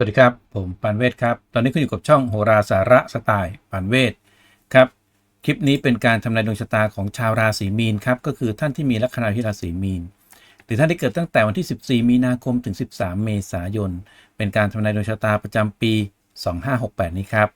สวัสดีครับ ผมปานเวศครับ ตอนนี้คุณอยู่กับช่องโหราสาระสไตล์ปานเวศครับ คลิปนี้เป็นการทำนายดวงชะตาของชาวราศีมีนครับ ก็คือท่านที่มีลัคนาที่ราศีมีน หรือท่านที่เกิดตั้งแต่วันที่ 14 มีนาคมถึง 13 เมษายน เป็นการทำนายดวงชะตาประจำปี 2568 นี้ครับ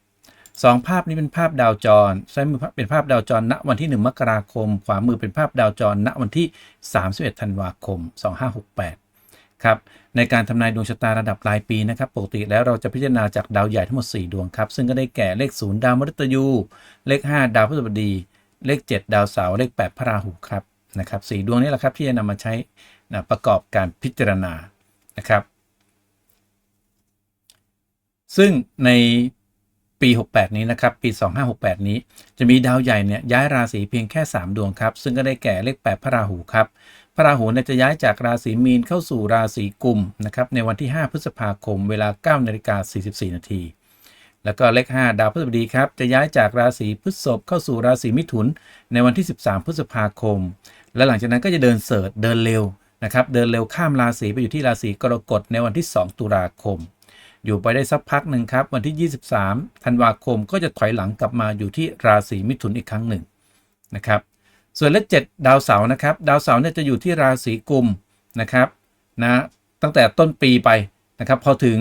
สองภาพนี้เป็นภาพดาวจรซ้ายมือเป็นภาพดาวจร ณ วันที่ 1 มกราคม ขวามือเป็นภาพดาวจร ณ วันที่ 31 ธันวาคม 2568 ครับ ในการทำนายดวงชะตาระดับรายปีนะครับปกติแล้วเราจะพิจารณาจากดาวใหญ่ทั้งหมด 4 ดวงครับ ซึ่งก็ได้แก่เลข 0 ดาวมฤตยู เลข 5 ดาวพฤหัสบดี เลข 7 ดาวเสาร์เลข 8 พระราหูครับนะครับสดวงนี้แหละครับที่จะนำมาใช้นะประกอบการพิจารณานะครับ ซึ่งในปี 68 นี้นะครับ ปี 2568 นี้ จะมีดาวใหญ่เนี่ยย้ายราศีเพียงแค่ 3 ดวงครับ ซึ่งก็ได้แก่เลข 8 พระราหูครับ พระราหูเนี่ยจะย้ายจากราศีมีนเข้าสู่ราศีกุมนะครับในวันที่ 5 พฤษภาคม เวลา9นาฬิกา44นาทีแล้วก็เลข 5 ดาวพฤหัสบดีครับจะย้ายจากราศีพฤษภเข้าสู่ราศีมิถุน ในวันที่ 13 พฤษภาคม และหลังจากนั้นก็จะเดินเสิร์ชเดินเร็วนะครับเดินเร็วข้ามราศีไปอยู่ที่ราศีกรกฎในวันที่ 2 ตุลาคม อยู่ไปได้สักพักหนึ่งครับวันที่ 23 ธันวาคมก็จะถอยหลังกลับมาอยู่ที่ราศีมิถุนอีกครั้งหนึ่งนะครับ ส่วนเลข7ดาวเสาร์นะครับ ดาวเสาร์เนี่ยจะอยู่ที่ราศีกุมนะครับนะตั้งแต่ต้นปีไปนะครับ พอถึง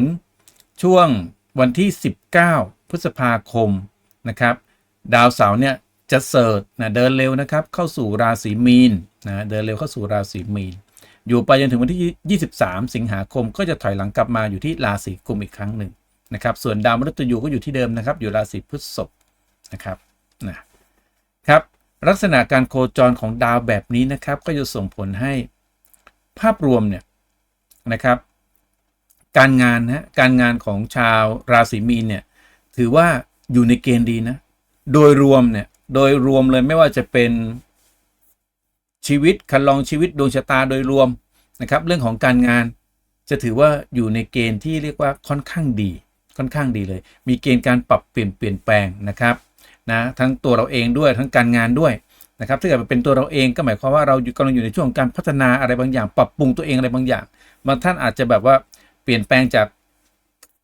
ช่วงวันที่ 19 พฤษภาคมนะครับ ดาวเสาร์เนี่ยจะเสิร์ชนะเดินเร็วนะครับ เข้าสู่ราศีมีนนะเดินเร็วเข้าสู่ราศีมีน อยู่ไปจนถึงวันที่ 23 สิงหาคม ก็จะถอยหลังกลับมาอยู่ที่ราศีกุมอีกครั้งหนึ่งนะครับ ส่วนดาวมฤตยูก็อยู่ที่เดิมนะครับ อยู่ราศีพฤษภนะครับนะครับ ลักษณะการโคจรของดาวแบบนี้นะครับ ก็จะส่งผลให้ภาพรวมเนี่ยนะครับ การงานนะการงานของชาวราศีมีนเนี่ยถือว่าอยู่ในเกณฑ์ดีนะ โดยรวมเนี่ยโดยรวมเลยไม่ว่าจะเป็นชีวิตคันลองชีวิตดวงชะตาโดยรวมนะครับ เรื่องของการงานจะถือว่าอยู่ในเกณฑ์ที่เรียกว่าค่อนข้างดี ค่อนข้างดีเลย มีเกณฑ์การปรับเปลี่ยนเปลี่ยนแปลงนะครับ นะทั้งตัวเราเองด้วยทั้งการงานด้วยนะครับถ้าเกิดเป็นตัวเราเองก็หมายความว่าเราอยู่กำลังอยู่ในช่วงการพัฒนาอะไรบางอย่าง ปรับปรุงตัวเองอะไรบางอย่างบางท่านอาจจะแบบว่าเปลี่ยนแปลงจาก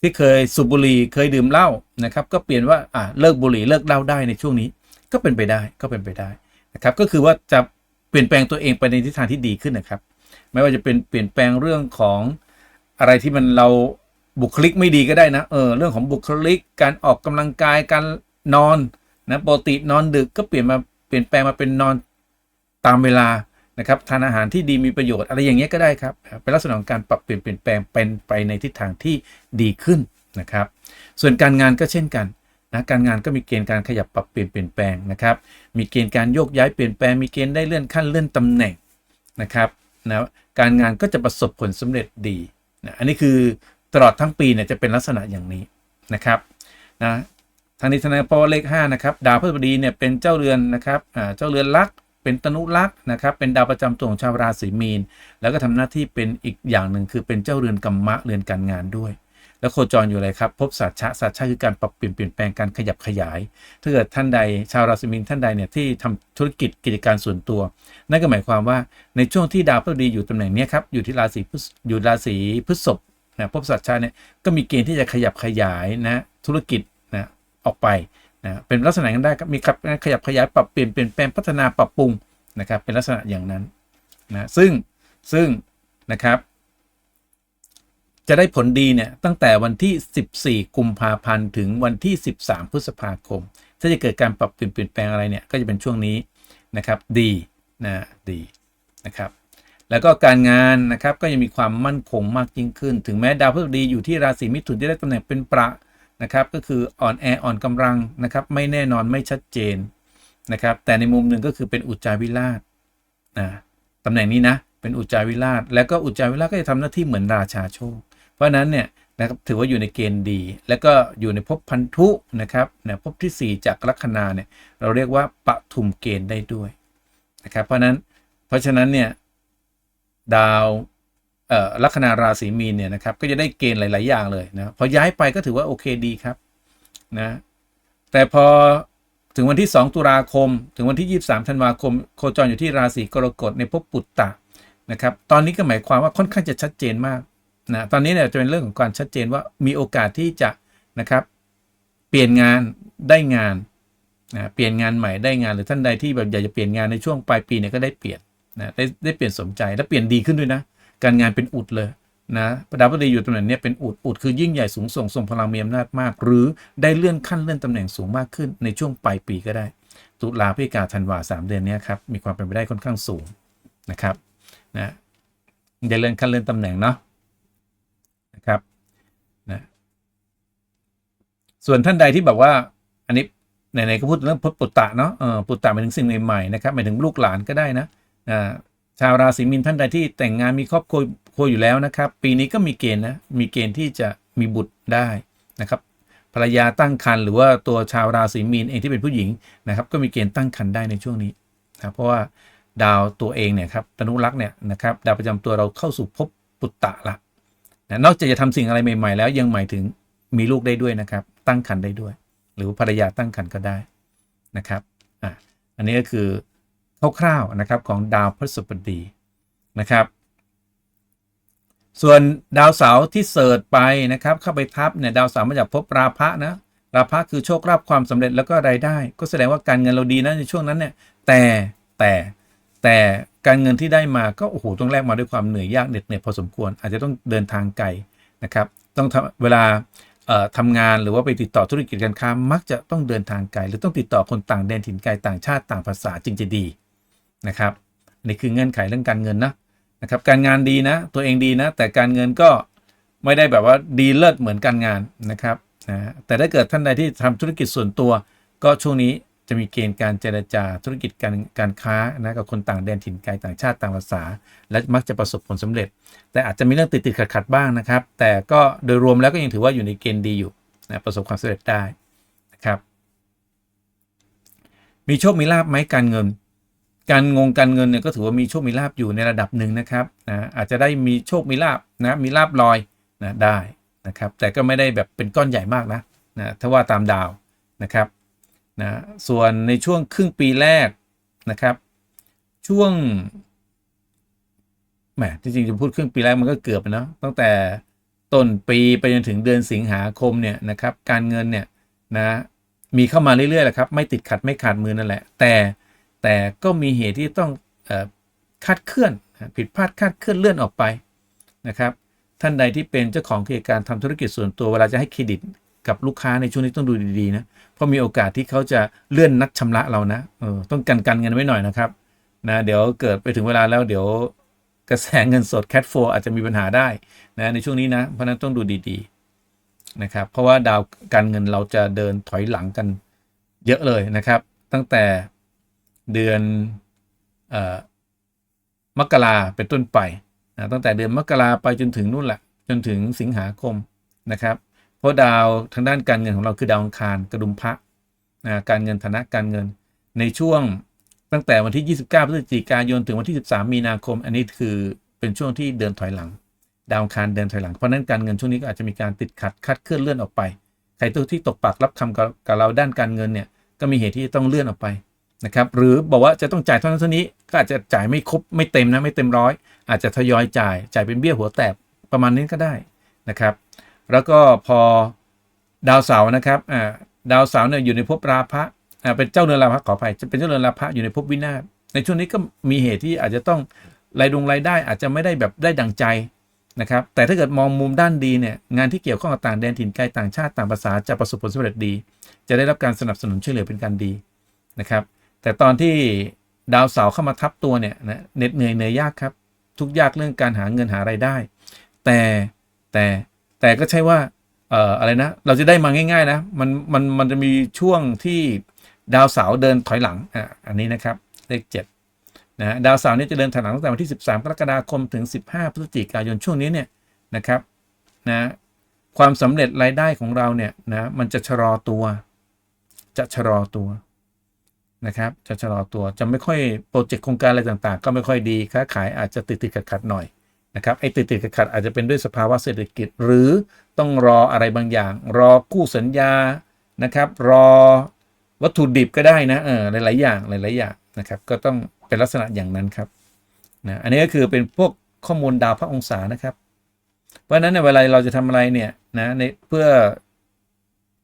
ที่เคยสูบบุหรี่เคยดื่มเหล้านะครับ ก็เปลี่ยนว่าอ่าเลิกบุหรี่เลิกเหล้าได้ในช่วงนี้ ก็เป็นไปได้ก็เป็นไปได้นะครับ ก็คือว่าจะเปลี่ยนแปลงตัวเองไปในทิศทางที่ดีขึ้นนะครับ ไม่ว่าจะเป็นเปลี่ยนแปลงเรื่องของอะไรที่มันเราบุคลิกไม่ดีก็ได้นะเออเรื่องของบุคลิก การออกกำลังกายการนอน นะปกตินอนดึกก็เปลี่ยนมาเปลี่ยนแปลงมาเป็นนอนตามเวลานะครับทานอาหารที่ดีมีประโยชน์อะไรอย่างเงี้ยก็ได้ครับเป็นลักษณะของการปรับเปลี่ยนเปลี่ยนแปลงเป็นไปในทิศทางที่ดีขึ้นนะครับ ส่วนการงานก็เช่นกันนะการงานก็มีเกณฑ์การขยับปรับเปลี่ยนเปลี่ยนแปลงนะครับ มีเกณฑ์การโยกย้ายเปลี่ยนแปลงมีเกณฑ์ได้เลื่อนขั้นเลื่อนตำแหน่งนะครับนะการงานก็จะประสบผลสำเร็จดีนะอันนี้คือตลอดทั้งปีเนี่ยจะเป็นลักษณะอย่างนี้นะครับนะ ทางนี้ทนายพราะว่าเลข5นะครับดาวพฤหัสบดีเนี่ยเป็นเจ้าเรือนนะครับเจ้าเรือนลักเป็นตนุลักษ์นะครับ เป็นดาวประจำตัวของชาวราศีมีน แล้วก็ทำหน้าที่เป็นอีกอย่างหนึ่งคือเป็นเจ้าเรือนกรรมะเรือนการงานด้วย แล้วโคจรอยู่อะไรครับ พบสัจฉะสัจฉะคือการปรับเปลี่ยนเปลี่ยนแปลงการขยับขยาย ถ้าเกิดท่านใดชาวราศีมีนท่านใดเนี่ยที่ทำธุรกิจกิจการส่วนตัว นั่นก็หมายความว่าในช่วงที่ดาวพฤหัสบดีอยู่ตำแหน่งนี้ครับ อยู่ที่ราศีพฤษอยู่ราศีพฤษภนะพบสัจฉะเนี่ยก็มีเกณฑ์ที่จะขยับขยายนะธุรกิจนะ ออกไปนะเป็นลักษณะนั้นได้ครับมีการขยับขยายปรับเปลี่ยนเปลี่ยนแปลงพัฒนาปรับปรุงนะครับเป็นลักษณะอย่างนั้นนะซึ่งซึ่งนะครับ จะได้ผลดีเนี่ยตั้งแต่วันที่ 14 กุมภาพันธ์ถึงวันที่ 13 พฤษภาคม ถ้าจะเกิดการปรับเปลี่ยนเปลี่ยนแปลงอะไรเนี่ยก็จะเป็นช่วงนี้นะครับดีนะดีนะครับแล้วก็การงานนะครับก็ยังมีความมั่นคงมากยิ่งขึ้น ถึงแม้ดาวพฤหัสบดีอยู่ที่ราศีมิถุนที่ได้ตำแหน่งเป็นประ นะครับก็คืออ่อนแออ่อนกำลังนะครับไม่แน่นอนไม่ชัดเจนนะครับแต่ในมุมหนึ่งก็คือเป็นอุจจาวิราชนะตำแหน่งนี้นะเป็นอุจจาวิราช แล้วก็อุจจาวิราชก็จะทำหน้าที่เหมือนราชาโชค เพราะนั้นเนี่ยนะครับถือว่าอยู่ในเกณฑ์ดี แล้วก็อยู่ในภพพันธุนะครับนะภพที่ 4 จากลัคนาเนี่ยเราเรียกว่าปทุมเกณฑ์ได้ด้วยนะครับเพราะนั้นเพราะฉะนั้นเนี่ยดาว ลัคนาราศีมีนเนี่ยนะครับก็จะได้เกณฑ์หลาย ๆ อย่างเลยนะพอย้ายไปก็ถือว่าโอเคดีครับนะแต่พอถึงวันที่ 2 ตุลาคม ถึงวันที่ 23ธันวาคม โคจรอยู่ที่ราศีกรกฎในภพปุตตะนะครับตอนนี้ก็หมายความว่าค่อนข้างจะชัดเจนมากนะตอนนี้เนี่ยจะเป็นเรื่องของการชัดเจนว่ามีโอกาสที่จะนะครับเปลี่ยนงานได้งานนะเปลี่ยนงานใหม่ได้งานหรือท่านใดที่แบบอยากจะเปลี่ยนงานในช่วงปลายปีเนี่ยก็ได้เปลี่ยนนะได้ได้เปลี่ยนสมใจและเปลี่ยนดีขึ้นด้วยนะ การงานเป็นอุดเลยนะดาวพฤหัสอยู่ตำแหน่งนี้เป็นอุดอุดคือยิ่งใหญ่สูงส่งทรงพลังมีอำนาจมาก หรือได้เลื่อนขั้นเลื่อนตำแหน่งสูงมากขึ้นในช่วงปลายปีก็ได้ ตุลาพฤศจิกาธันวาสามเดือนนี้ครับมีความเป็นไปได้ค่อนข้างสูงนะครับนะได้เลื่อนขั้นเลื่อนตำแหน่งเนาะนะครับนะส่วนท่านใดที่แบบว่าอันนี้ไหนๆก็พูดเรื่องปุตตะเนาะเออปุตตะหมายถึงสิ่งใหม่ๆนะครับหมายถึงลูกหลานก็ได้นะอ่า ชาวราศีมีนท่านใดที่แต่งงานมีครอบครัวครัวอยู่แล้วนะครับ ปีนี้ก็มีเกณฑ์นะมีเกณฑ์ที่จะมีบุตรได้นะครับภรรยาตั้งครรภ์หรือว่าตัวชาวราศีมีนเองที่เป็นผู้หญิงนะครับ ก็มีเกณฑ์ตั้งครรภ์ได้ในช่วงนี้นะเพราะว่าดาวตัวเองเนี่ยครับตนุรักษ์เนี่ยนะครับดาวประจำตัวเราเข้าสู่ภพปุตตะละนะนอกจากจะทำสิ่งอะไรใหม่ๆ แล้วยังหมายถึงมีลูกได้ด้วยนะครับ ตั้งครรภ์ได้ด้วย หรือภรรยาตั้งครรภ์ก็ได้นะครับอะอันนี้ก็คือ คร่าวๆนะครับของดาวพฤหัสบดีนะครับ ส่วนดาวเสาร์ที่เสิร์ชไปนะครับ เข้าไปทับเนี่ยดาวเสาร์มาจากภพราพะนะราพะคือโชคลาภความสำเร็จแล้วก็รายได้ ก็แสดงว่าการเงินเราดีนะในช่วงนั้นเนี่ยแต่แต่แต่การเงินที่ได้มาก็โอ้โหต้องแลกมาด้วยความเหนื่อยยากเหน็ดเหนื่อยพอสมควร อาจจะต้องเดินทางไกลนะครับ ต้องทำเวลาทำงานหรือว่าไปติดต่อธุรกิจการค้ามักจะต้องเดินทางไกลหรือต้องติดต่อคนต่างแดนถิ่นไกลต่างชาติต่างภาษาจึงจะดี นะครับนนี่คือเงื่อนไขเรื่องการเงินนะนะครับการงานดีนะ ตัวเองดีนะ แต่การเงินก็ไม่ได้แบบว่าดีเลิศเหมือนการงานนะครับนะแต่ถ้าเกิดท่านใดที่ทำธุรกิจส่วนตัว ก็ช่วงนี้จะมีเกณฑ์การเจรจาธุรกิจการการค้านะกับคนต่างแดนถิ่นไกลต่างชาติต่างภาษา และมักจะประสบผลสำเร็จ แต่อาจจะมีเรื่องติดติดขัดขัดบ้างนะครับ แต่ก็โดยรวมแล้วก็ยังถือว่าอยู่ในเกณฑ์ดีอยู่นะประสบความสำเร็จได้นะครับ มีโชคมีลาบไหมการเงิน การงงการเงินเนี่ยก็ถือว่ามีโชคมีลาบอยู่ในระดับหนึ่งนะครับนะอาจจะได้มีโชคมีลาบนะมีลาบลอยนะได้นะครับแต่ก็ไม่ได้แบบเป็นก้อนใหญ่มากนะนะถ้าว่าตามดาวนะครับนะส่วนในช่วงครึ่งปีแรกนะครับ ช่วงแหมจริงๆจะพูดครึ่งปีแรกมันก็เกือบนะตั้งแต่ต้นปีไปจนถึงเดือนสิงหาคมเนี่ยนะครับการเงินเนี่ยนะมีเข้ามาเรื่อยๆแหละครับไม่ติดขัดไม่ขาดมือนั่นแหละ แต่ แต่ก็มีเหตุที่ต้องอคาดเคลื่อนผิดพลาดคาดเคลื่อนเลื่อนออกไปนะครับท่านใดที่เป็นเจ้าของกิจการทำธุรกิจส่วนตัวเวลาจะให้เครดิตกับลูกค้าในช่วงนี้ต้องดูดีๆนะเพราะมีโอกาสที่เขาจะเลื่อนนัดชำระเรานะออต้องกันกันเงินไว้หน่อยนะครับนะเดี๋ยวเกิดไปถึงเวลาแล้วเดี๋ยวกระแสเงินสด cash flow อาจจะมีปัญหาได้นะในช่วงนี้นะเพราะฉะนั้นต้องดูดีๆนะครับเพราะว่าดาวการเงินเราจะเดินถอยหลังกันเยอะเลยนะครับ ตั้งแต่ เดือนอมกราเป็นต้นไปนะตั้งแต่เดือนมกราไปจนถึงนู่นแหละจนถึงสิงหาคมนะครับ เพราะดาวทางด้านการเงินของเราคือดาวอังคารกระดุมพระนะการเงินฐานะการเงิน ในช่วงตั้งแต่วันที่ 29 พฤศจิกายนถึงวันที่ 13 มีนาคม อันนี้คือเป็นช่วงที่เดินถอยหลัง ดาวอังคารเดินถอยหลัง เพราะนั้นการเงินช่วงนี้ก็อาจจะมีการติดขัดคัดเคลื่อนเลื่อนออกไป ใครตัวที่ตกปากรับคำกับเราด้านการเงินเนี่ยก็มีเหตุที่ต้องเลื่อนออกไป นะครับหรือบอกว่าจะต้องจ่ายเท่านั้นเท่านี้ก็อาจจะจ่ายไม่ครบไม่เต็มนะไม่เต็มร้อยอาจจะทยอยจ่ายจ่ายเป็นเบี้ยหัวแตกประมาณนี้ก็ได้นะครับ แล้วก็พอดาวเสาร์นะครับอ่าดาวเสาร์เนี่ยอยู่ในภพราพะอ่าเป็นเจ้าเรือนราพะขออภัยจะเป็นเจ้าเรือนราพะอยู่ในภพวินาศในช่วงนี้ก็มีเหตุที่อาจจะต้องรายดงรายได้อาจจะไม่ได้แบบได้ดังใจนะครับ แต่ถ้าเกิดมองมุมด้านดีเนี่ยงานที่เกี่ยวข้องกับต่างแดนถิ่นไกลต่างชาติต่างภาษาจะประสบผลสำเร็จดี จะได้รับการสนับสนุนช่วยเหลือเป็นการดีนะครับ แต่ตอนที่ดาวเสาร์เข้ามาทับตัวเนี่ยนะเหน็ดเหนื่อยเหนื่อยยากครับ ทุกยากเรื่องการหาเงินหาไรายได้ แต่แต่แต่ก็ใช่ว่าเอ่ออะไรนะ เราจะได้มาง่าย ๆ นะ มันมันมันจะมีช่วงที่ดาวเสาร์เดินถอยหลังอะอันนี้นะครับเลขเจ็ดนะดาวเสาร์นี่จะเดินถอยหลังตั้งแต่วันที่ 13 กรกฎาคมถึง 15 พฤศจิกายนช่วงนี้เนี่ยนะครับนะความสำเร็จรายได้ของเราเนี่ยนะมันจะชะลอตัว จะชะลอตัว นะครับจะชะลอตัวจะไม่ค่อยโปรเจกต์โครงการอะไรต่างๆ ก็ไม่ค่อยดีค้าขายอาจจะติดติดขัดขัดหน่อยนะครับไอ้ติดติดขัดขัดอาจจะเป็นด้วยสภาวะเศรษฐกิจ หรือต้องรออะไรบางอย่าง รอกู้สัญญานะครับ รอวัตถุดิบก็ได้นะเออหลายๆอย่างหลายๆอย่างนะครับก็ต้องเป็นลักษณะอย่างนั้นครับนะอันนี้ก็คือเป็นพวกข้อมูลดาวพระองศานะครับ เพราะฉะนั้นในเวลาเราจะทำอะไรเนี่ยนะในเพื่อ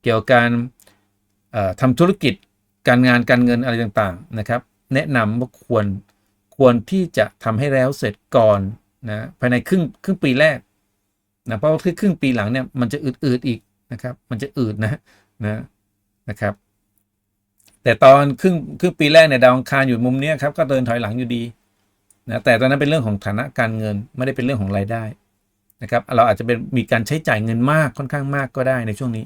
เกี่ยวกับการเอ่อทำธุรกิจ การงานการเงินอะไรต่างๆนะครับ แนะนำว่าควรควรที่จะทำให้แล้วเสร็จก่อนนะภายในครึ่งครึ่งปีแรกนะเพราะว่าครึ่งปีหลังเนี่ยมันจะอืดๆอีกนะครับ มันจะอืดนะนะนะครับ แต่ตอนครึ่งครึ่งปีแรกเนี่ยดาวอังคารอยู่มุมเนี้ยครับก็เดินถอยหลังอยู่ดีนะแต่ตอนนั้นเป็นเรื่องของฐานะการเงินไม่ได้เป็นเรื่องของรายได้นะครับ เราอาจจะเป็นมีการใช้จ่ายเงินมากค่อนข้างมากก็ได้ในช่วงนี้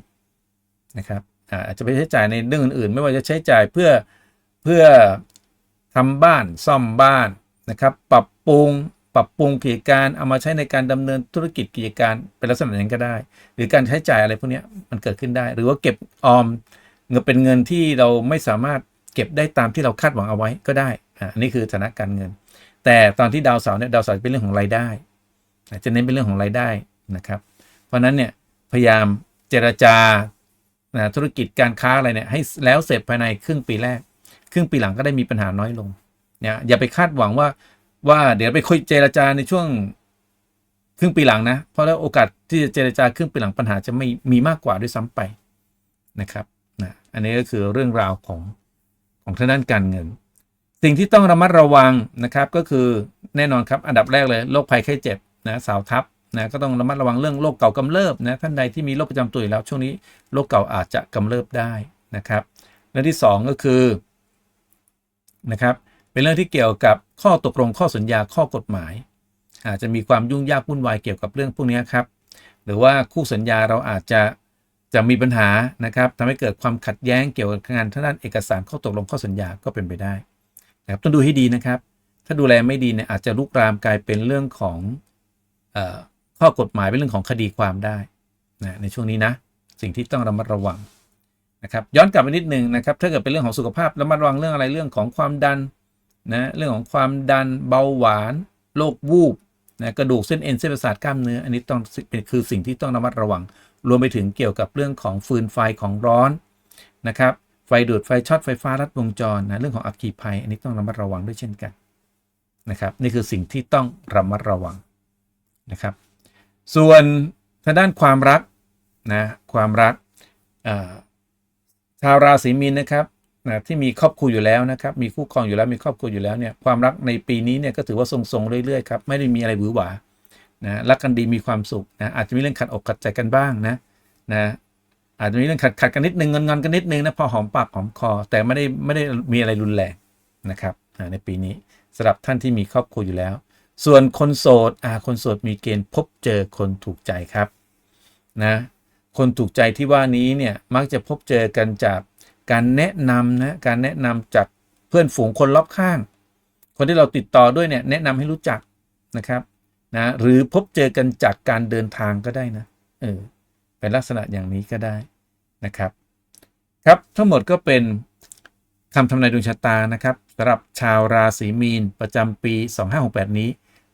นะครับ อาจจะไปใช้จ่ายในเรื่องอื่นๆ ไม่ว่าจะใช้จ่ายเพื่อเพื่อทำบ้านซ่อมบ้านนะครับ ปรับปรุงปรับปรุงกิจการเอามาใช้ในการดำเนินธุรกิจกิจการเป็นลักษณะนั้นก็ได้ หรือการใช้จ่ายอะไรพวกนี้มันเกิดขึ้นได้ หรือว่าเก็บออมเงินเป็นเงินที่เราไม่สามารถเก็บได้ตามที่เราคาดหวังเอาไว้ก็ได้อันนี้คือฐานะการเงิน แต่ตอนที่ดาวเสาร์เนี่ยดาวเสาร์เป็นเรื่องของรายได้ จะเน้นเป็นเรื่องของรายได้นะครับ เพราะฉะนั้นเนี่ยพยายามเจรจา นะธุรกิจการค้าอะไรเนี่ยให้แล้วเสร็จภายในครึ่งปีแรก ครึ่งปีหลังก็ได้มีปัญหาน้อยลงเนี่ยอย่าไปคาดหวังว่าว่าเดี๋ยวไปคุยเจรจาในช่วงครึ่งปีหลังนะ เพราะแล้วโอกาสที่จะเจรจาครึ่งปีหลังปัญหาจะไม่มีมากกว่าด้วยซ้ำไปนะครับนะอันนี้ก็คือเรื่องราวของของทางด้านการเงิน สิ่งที่ต้องระมัดระวังนะครับก็คือแน่นอนครับอันดับแรกเลยโรคภัยไข้เจ็บนะสาวทับ นะก็ต้องระมัดระวังเรื่องโรคเก่ากำเริบนะท่านใดที่มีโรคประจำตัวอยู่แล้ว ช่วงนี้โรคเก่าอาจจะกำเริบได้นะครับและที่สองก็คือนะครับเป็นเรื่องที่เกี่ยวกับข้อตกลงข้อสัญญาข้อกฎหมาย อาจจะมีความยุ่งยากวุ่นวายเกี่ยวกับเรื่องพวกนี้ครับหรือว่าคู่สัญญาเราอาจจะจะมีปัญหานะครับทำให้เกิดความขัดแย้งเกี่ยวกับงานทางด้านเอกสารข้อตกลงข้อสัญญาก็เป็นไปได้นะครับต้องดูให้ดีนะครับ ถ้าดูแลไม่ดีเนี่ยอาจจะลุกรามกลายเป็นเรื่องของ ข้อกฎหมายเป็นเรื่องของคดีความได้นะในช่วงนี้นะ สิ่งที่ต้องระมัดระวังนะครับย้อนกลับไปนิดนึงนะครับถ้าเกิดเป็นเรื่องของสุขภาพระมัดระวังเรื่องอะไรเรื่องของความดันนะเรื่องของความดันเบาหวานโรควูบนะกระดูกเส้นเอ็นเส้นประสาทกล้ามเนื้ออันนี้ต้องเป็นคือสิ่งที่ต้องระมัดระวัง รวมไปถึงเกี่ยวกับเรื่องของฟืนไฟของร้อนนะครับไฟดูดไฟช็อตไฟฟ้ารัดวงจรนะเรื่องของอัคคีภัย อันนี้ต้องระมัดระวังด้วยเช่นกันนะครับนี่คือสิ่งที่ต้องระมัดระวังนะครับ ส่วนทางด้านความรักนะความรักชาวราศีมีนนะครับนะที่มีครอบครัวอยู่แล้วนะครับ มีคู่ครองอยู่แล้วมีครอบครัวอยู่แล้วเนี่ยความรักในปีนี้เนี่ยก็ถือว่าทรงๆเรื่อยๆครับไม่ได้มีอะไรหวือหวานะรักกันดีมีความสุขนะอาจจะมีเรื่องขัดอกขัดใจกันบ้างนะนะอาจจะมีเรื่องขัดขัดกันนิดนึงงอนๆกันนิดนึงนะพอหอมปากหอมคอ แต่ไม่ได้ไม่ได้มีอะไรรุนแรงนะครับในปีนี้สำหรับท่านที่มีครอบครัวอยู่แล้ว ส่วนคนโสดอ่าคนโสดมีเกณฑ์พบเจอคนถูกใจครับนะคนถูกใจที่ว่านี้เนี่ยมักจะพบเจอกันจากการแนะนำนะการแนะนำจากเพื่อนฝูงคนรอบข้าง คนที่เราติดต่อด้วยเนี่ยแนะนำให้รู้จักนะครับนะหรือพบเจอกันจากการเดินทางก็ได้นะเออเป็นลักษณะอย่างนี้ก็ได้นะครับครับทั้งหมดก็เป็นคำทำนายดวงชะตานะครับสำหรับชาวราศีมีนประจำปี 2568 นี้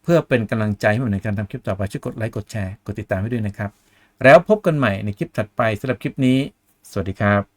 เพื่อเป็นกำลังใจให้ผมในการทำคลิปต่อไปช่วยกดไลค์กดแชร์กดติดตามให้ด้วยนะครับ แล้วพบกันใหม่ในคลิปถัดไปสำหรับคลิปนี้ สวัสดีครับ